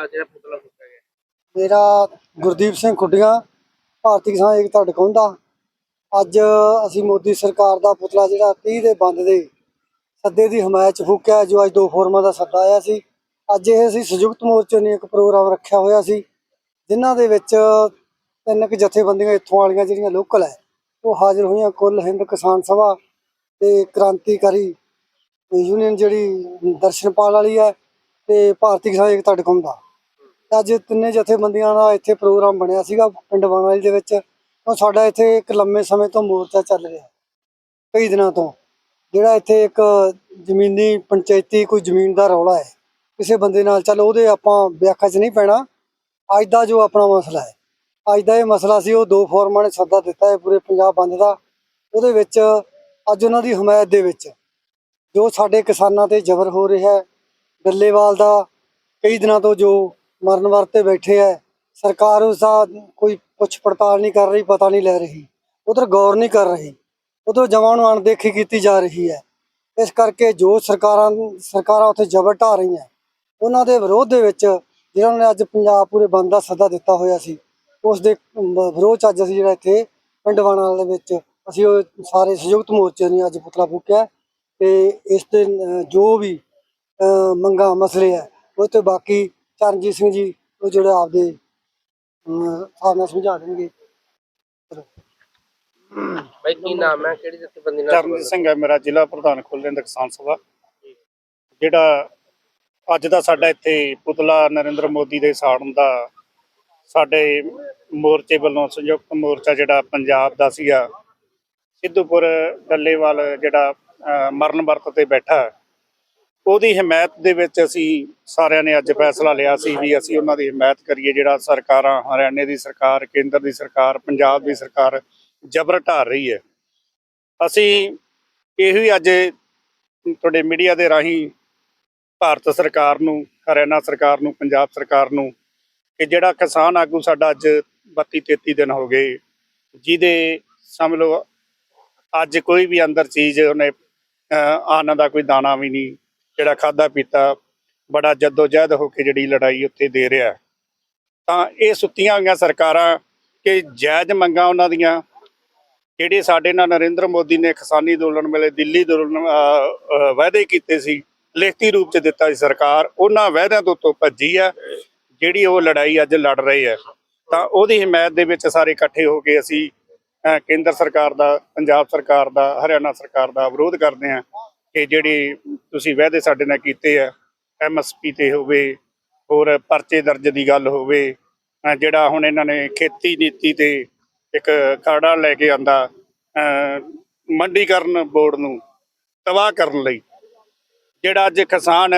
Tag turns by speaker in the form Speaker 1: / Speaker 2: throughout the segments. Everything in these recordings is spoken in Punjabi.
Speaker 1: ਅਹ, ਜਿਹੜਾ ਪੁਤਲਾ ਫੂਕਿਆ ਗਿਆ?
Speaker 2: ਮੇਰਾ ਗੁਰਦੀਪ ਸਿੰਘ ਖੁੱਡੀਆਂ ਭਾਰਤੀ ਕਿਸਾਨ ਏਕਤਾ ਟਿਕਾਉਂਦਾ ਅੱਜ ਅਸੀਂ ਮੋਦੀ ਸਰਕਾਰ ਦਾ ਪੁਤਲਾ ਜਿਹੜਾ 30 ਦੇ ਬੰਦ ਦੇ ਸੱਦੇ ਦੀ ਹਮਾਇਤ ਚ ਫੂਕਿਆ ਜੋ ਅੱਜ ਦੋ ਫੋਰਮਾਂ ਦਾ ਸੱਦਾ ਆਇਆ ਸੀ। ਅੱਜ ਇਹ ਅਸੀਂ ਸੰਯੁਕਤ ਮੋਰਚੇ ਨੇ ਇੱਕ ਪ੍ਰੋਗਰਾਮ ਰੱਖਿਆ ਹੋਇਆ ਸੀ ਜਿਨ੍ਹਾਂ ਦੇ ਵਿੱਚ ਤਿੰਨ ਕੁ ਜਥੇਬੰਦੀਆਂ ਇੱਥੋਂ ਵਾਲੀਆਂ ਜਿਹੜੀਆਂ ਲੋਕਲ ਹੈ ਉਹ ਹਾਜ਼ਰ ਹੋਈਆਂ ਕੁੱਲ ਹਿੰਦ ਕਿਸਾਨ ਸਭਾ ਤੇ ਕ੍ਰਾਂਤੀਕਾਰੀ ਯੂਨੀਅਨ ਜਿਹੜੀ ਦਰਸ਼ਨਪਾਲ ਵਾਲੀ ਹੈ ਤੇ ਭਾਰਤੀ ਕਿਸਾਨ ਏਕਤਾ ਟਿਕਾਉਂਦਾ ਅੱਜ ਤਿੰਨੇ ਜਥੇਬੰਦੀਆਂ ਦਾ ਇੱਥੇ ਪ੍ਰੋਗਰਾਮ ਬਣਿਆ ਸੀਗਾ ਪਿੰਡ ਬਣਵਾਲੀ ਦੇ ਵਿੱਚ। ਉਹ ਸਾਡਾ ਇੱਥੇ ਇੱਕ ਲੰਮੇ ਸਮੇਂ ਤੋਂ ਮੋਰਚਾ ਚੱਲ ਰਿਹਾ। ਕਈ ਦਿਨਾਂ ਤੋਂ। ਜਿਹੜਾ ਇੱਥੇ ਇੱਕ ਜ਼ਮੀਨੀ ਪੰਚਾਇਤੀ ਕੋਈ ਜ਼ਮੀਨ ਦਾ ਰੌਲਾ ਹੈ, ਕਿਸੇ ਬੰਦੇ ਨਾਲ, ਚੱਲ ਉਹਦੇ ਆਪਾਂ ਵਿਆਖਿਆ 'ਚ ਨਹੀਂ ਪੈਣਾ। ਅੱਜ ਦਾ ਜੋ ਆਪਣਾ ਮਸਲਾ ਹੈ, ਅੱਜ ਦਾ ਇਹ ਮਸਲਾ ਸੀ, ਉਹ ਦੋ ਫੋਰਮਾਂ ਨੇ ਸੱਦਾ ਦਿੱਤਾ ਹੈ ਪੂਰੇ ਪੰਜਾਬ ਬੰਦ ਦਾ। ਉਹਦੇ ਵਿੱਚ ਅੱਜ ਉਹਨਾਂ ਦੀ ਹਮਾਇਤ ਦੇ ਵਿੱਚ ਜੋ ਸਾਡੇ ਕਿਸਾਨਾਂ ਤੇ ਜ਼ਬਰ ਹੋ ਰਿਹਾ ਹੈ, ਡੱਲੇਵਾਲ ਦਾ, ਕਈ ਦਿਨਾਂ ਤੋਂ ਜੋ ਮਰਨ ਵਰਤੇ ਬੈਠੇ ਹੈ ਸਰਕਾਰ ਉਸ ਦਾ ਕੋਈ ਪੁੱਛ ਪੜਤਾਲ ਨਹੀਂ ਕਰ ਰਹੀ ਪਤਾ ਨਹੀਂ ਲੈ ਰਹੀ। ਉਧਰ ਗੌਰ ਨਹੀਂ ਕਰ ਰਹੀ। ਉਧਰ ਜਮਾਂ ਨੂੰ ਅਣਦੇਖੀ ਕੀਤੀ ਜਾ ਰਹੀ ਹੈ ਇਸ ਕਰਕੇ ਜੋ ਸਰਕਾਰਾਂ ਸਰਕਾਰਾਂ ਉੱਥੇ ਜ਼ਬਰ ਢਾ ਰਹੀਆਂ। ਉਹਨਾਂ ਦੇ ਵਿਰੋਧ ਦੇ ਵਿੱਚ ਜਿਹਨਾਂ ਨੇ ਅੱਜ ਪੰਜਾਬ ਪੂਰੇ ਬੰਦ ਦਾ ਸੱਦਾ ਦਿੱਤਾ ਹੋਇਆ ਸੀ ਉਸ ਦੇ ਅਮ, ਵਿਰੋਧ 'ਚ ਅੱਜ ਅਸੀਂ ਜਿਹੜਾ ਇੱਥੇ ਪਿੰਡ ਵਾਣਾ ਦੇ ਵਿੱਚ ਅਸੀਂ ਉਹ ਸਾਰੇ ਸੰਯੁਕਤ ਮੋਰਚੇ ਨੇ ਅੱਜ ਪੁਤਲਾ ਫੂਕਿਆ। ਤੇ ਇਸ ਦੇ ਜੋ ਵੀ ਅ, ਮੰਗਾਂ ਮਸਲੇ ਹੈ ਉਹ ਤੇ ਬਾਕੀ ਚਰਨਜੀਤ ਸਿੰਘ ਜੀ ਉਹ ਜਿਹੜੇ ਆਪਦੇ ਹਿਸਾਬ ਨਾਲ ਸਮਝਾ ਦੇਣਗੇ।
Speaker 1: ਬਾਈ ਕੀ ਨਾਮ ਹੈ? ਕਿਹੜੀ ਜਥੇਬੰਦੀ ਨਾਲ
Speaker 3: ਚਰਨਜੀਤ ਸਿੰਘ ਹੈ ਮੇਰਾ ਜ਼ਿਲ੍ਹਾ ਪ੍ਰਧਾਨ ਖੁੱਲ੍ਹੇਂਦ ਕਿਸਾਨ ਸਭਾ। ਜਿਹੜਾ ਅੱਜ ਦਾ ਸਾਡਾ ਇੱਥੇ ਪੁਤਲਾ ਨਰਿੰਦਰ ਮੋਦੀ ਦੇ ਸਾੜਨ ਦਾ ਸਾਡੇ ਮੋਰਚੇ ਵੱਲੋਂ ਸੰਯੁਕਤ ਮੋਰਚਾ ਜਿਹੜਾ ਪੰਜਾਬ ਦਾ ਸੀਗਾ ਸਿੱਧੂਪੁਰ ਡੱਲੇਵਾਲ ਜਿਹੜਾ ਮਰਨ ਵਰਤ ਤੇ ਬੈਠਾ ਉਹਦੀ ਹਮਾਇਤ ਦੇ ਵਿੱਚ ਅਸੀਂ ਸਾਰਿਆਂ ਨੇ ਅੱਜ ਫੈਸਲਾ ਲਿਆ ਸੀ ਵੀ ਅਸੀਂ ਉਹਨਾਂ ਦੀ ਹਮਾਇਤ ਕਰੀਏ ਜਿਹੜਾ ਸਰਕਾਰਾਂ ਹਰਿਆਣੇ ਦੀ ਸਰਕਾਰ ਕੇਂਦਰ ਦੀ ਸਰਕਾਰ ਪੰਜਾਬ ਦੀ ਸਰਕਾਰ ਜਬਰ ਢਾਰ ਰਹੀ ਹੈ। ਅਸੀਂ ਇਹੋ ਹੀ ਅੱਜ ਤੁਹਾਡੇ ਮੀਡੀਆ ਦੇ ਰਾਹੀਂ ਭਾਰਤ ਸਰਕਾਰ ਨੂੰ ਹਰਿਆਣਾ ਸਰਕਾਰ ਨੂੰ ਪੰਜਾਬ ਸਰਕਾਰ ਨੂੰ ਕਿ ਜਿਹੜਾ ਕਿਸਾਨ ਆਗੂ ਸਾਡਾ ਅੱਜ 32 33 ਦਿਨ ਹੋ ਗਏ ਜਿਹਦੇ ਸਮਝ ਲਓ ਅੱਜ ਕੋਈ ਵੀ ਅੰਦਰ ਚੀਜ਼ ਉਹਨੇ ਅਹ, ਦਾ ਕੋਈ ਦਾਣਾ ਵੀ ਨਹੀਂ ਜਿਹੜਾ ਖਾਦਾ ਪੀਤਾ ਬੜਾ ਜਦੋਜਹਿਦ ਹੋ ਕੇ ਜਿਹੜੀ ਲੜਾਈ ਉੱਥੇ ਦੇ ਰਿਹਾ ਤਾਂ ਇਹ ਸੁੱਤੀਆਂ ਹੋਈਆਂ ਸਰਕਾਰਾਂ ਕਿ ਜਾਇਜ਼ ਮੰਗਾਂ ਉਹਨਾਂ ਦੀਆਂ, ਜਿਹੜੇ ਸਾਡੇ ਨਾਲ ਨਰਿੰਦਰ ਮੋਦੀ ਨੇ ਕਿਸਾਨੀ ਅੰਦੋਲਨ ਵੇਲੇ ਦਿੱਲੀ ਅੰਦੋਲਨ ਵਾਅਦੇ ਕੀਤੇ ਸੀ, ਲਿਖਤੀ ਰੂਪ ਚ ਦਿੱਤਾ ਸੀ ਸਰਕਾਰ, ਉਹਨਾਂ ਵਾਅਦਿਆਂ ਤੋਂ ਤੋਂ ਭੱਜੀ ਆ, ਜਿਹੜੀ ਉਹ ਲੜਾਈ ਅੱਜ ਲੜ ਰਹੀ ਹੈ। ਤਾਂ ਉਹਦੀ ਹਮਾਇਤ ਦੇ ਵਿੱਚ ਸਾਰੇ ਇਕੱਠੇ ਹੋ ਕੇ ਅਸੀਂ ਕੇਂਦਰ ਸਰਕਾਰ ਦਾ, ਪੰਜਾਬ ਸਰਕਾਰ ਦਾ, ਹਰਿਆਣਾ ਸਰਕਾਰ ਦਾ ਵਿਰੋਧ ਕਰਦੇ ਹਾਂ। ਕਿ ਜਿਹੜੀ ਤੁਸੀਂ ਵਾਅਦੇ ਸਾਡੇ ਨਾਲ ਕੀਤੇ ਆ ਐਮਐਸਪੀ ਤੇ ਹੋਵੇ, ਹੋਰ ਪਰਚੇ ਦਰਜ ਦੀ ਗੱਲ ਹੋਵੇ ਜਿਹੜਾ ਹੁਣ ਇਹਨਾਂ ਨੇ ਖੇਤੀ ਨੀਤੀ ਤੇ ਇੱਕ ਖਰੜਾ ਲੈ ਕੇ ਆਂਦਾ ਮੰਡੀਕਰਨ ਬੋਰਡ ਨੂੰ ਤਬਾਹ ਕਰਨ ਲਈ, ਜਿਹੜਾ ਅੱਜ ਕਿਸਾਨ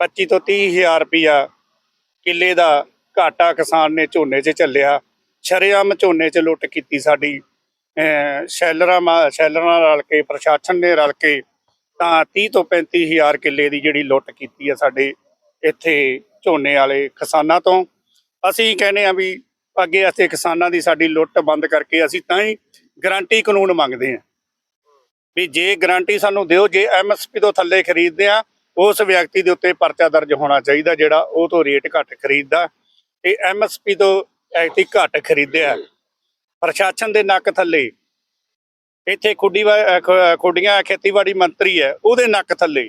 Speaker 3: 25 ਤੋਂ 30 ਹਜ਼ਾਰ ਰੁਪਇਆ ਕਿੱਲੇ ਦਾ ਘਾਟਾ ਕਿਸਾਨ ਨੇ ਝੋਨੇ 'ਚ ਚੱਲਿਆ ਸ਼ਰੇਆਮ ਝੋਨੇ 'ਚ ਲੁੱਟ ਕੀਤੀ ਸਾਡੀ ਸ਼ੈਲਰਾਂ ਮਾ- ਸ਼ੈਲਰਾਂ ਨਾਲ ਰਲ ਕੇ, ਪ੍ਰਸ਼ਾਸਨ ਨੇ ਰਲ ਕੇ ਤਾਂ 30 ਤੋਂ 35 ਹਜ਼ਾਰ ਕਿੱਲੇ ਦੀ ਜਿਹੜੀ ਲੁੱਟ ਕੀਤੀ ਹੈ ਸਾਡੇ ਇੱਥੇ ਝੋਨੇ ਵਾਲੇ ਕਿਸਾਨਾਂ ਤੋਂ। ਅਸੀਂ ਕਹਿੰਦੇ ਆ ਵੀ ਅੱਗੇ ਅਸੀਂ ਕਿਸਾਨਾਂ ਦੀ ਸਾਡੀ ਲੁੱਟ ਬੰਦ ਕਰਕੇ ਅਸੀਂ ਤਾਂ ਹੀ ਗਾਰੰਟੀ ਕਾਨੂੰਨ ਮੰਗਦੇ ਆ ਵੀ ਜੇ ਗਾਰੰਟੀ ਸਾਨੂੰ ਦਿਓ, ਜੇ ਐਮਐਸਪੀ ਤੋਂ ਥੱਲੇ ਖਰੀਦਦੇ ਆ ਉਸ ਵਿਅਕਤੀ ਦੇ ਉੱਤੇ ਪਰਚਾ ਦਰਜ ਹੋਣਾ ਚਾਹੀਦਾ ਜਿਹੜਾ ਉਹ ਤੋਂ ਰੇਟ ਘੱਟ ਖਰੀਦਦਾ। ਤੇ ਐਮਐਸਪੀ ਤੋਂ ਐਕਟੀ ਘੱਟ ਖਰੀਦਿਆ। ਪ੍ਰਸ਼ਾਸਨ ਦੇ ਨੱਕ ਥੱਲੇ ਇੱਥੇ ਖੁੱਡੀ ਖੁੱਡੀਆਂ ਖੇਤੀਬਾੜੀ ਮੰਤਰੀ ਹੈ, ਉਹਦੇ ਨੱਕ ਥੱਲੇ।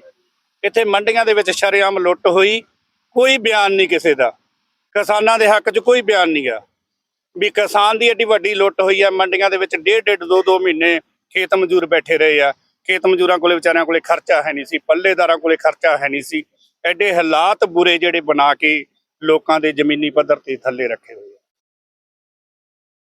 Speaker 3: ਇੱਥੇ ਮੰਡੀਆਂ ਦੇ ਵਿੱਚ ਸ਼ਰੇਆਮ ਲੁੱਟ ਹੋਈ, ਕੋਈ ਬਿਆਨ ਨਹੀਂ ਕਿਸੇ ਦਾ। ਕਿਸਾਨਾਂ ਦੇ ਹੱਕ 'ਚ ਕੋਈ ਬਿਆਨ ਨਹੀਂ ਆ। ਵੀ ਕਿਸਾਨ ਦੀ ਏਡੀ ਵੱਡੀ ਲੁੱਟ ਹੋਈ ਆ, ਮੰਡੀਆਂ ਦੇ ਵਿੱਚ ਡੇਢ ਡੇਢ, ਦੋ ਦੋ ਮਹੀਨੇ ਖੇਤ ਮਜ਼ਦੂਰ ਬੈਠੇ ਰਹੇ ਆ। ਖੇਤ ਮਜ਼ਦੂਰਾਂ ਕੋਲੇ ਵਿਚਾਰਿਆਂ ਕੋਲੇ ਖਰਚਾ ਹੈ ਨਹੀਂ ਸੀ, ਪੱਲੇਦਾਰਾਂ ਕੋਲੇ ਖਰਚਾ ਹੈ ਨਹੀਂ ਸੀ। ਐਡੇ ਹਾਲਾਤ ਬੁਰੇ ਜਿਹੜੇ ਬਣਾ ਕੇ ਲੋਕਾਂ ਦੇ ਜ਼ਮੀਨੀ ਪੱਧਰ ਤੇ ਥੱਲੇ ਰੱਖੇ ਹੋਏ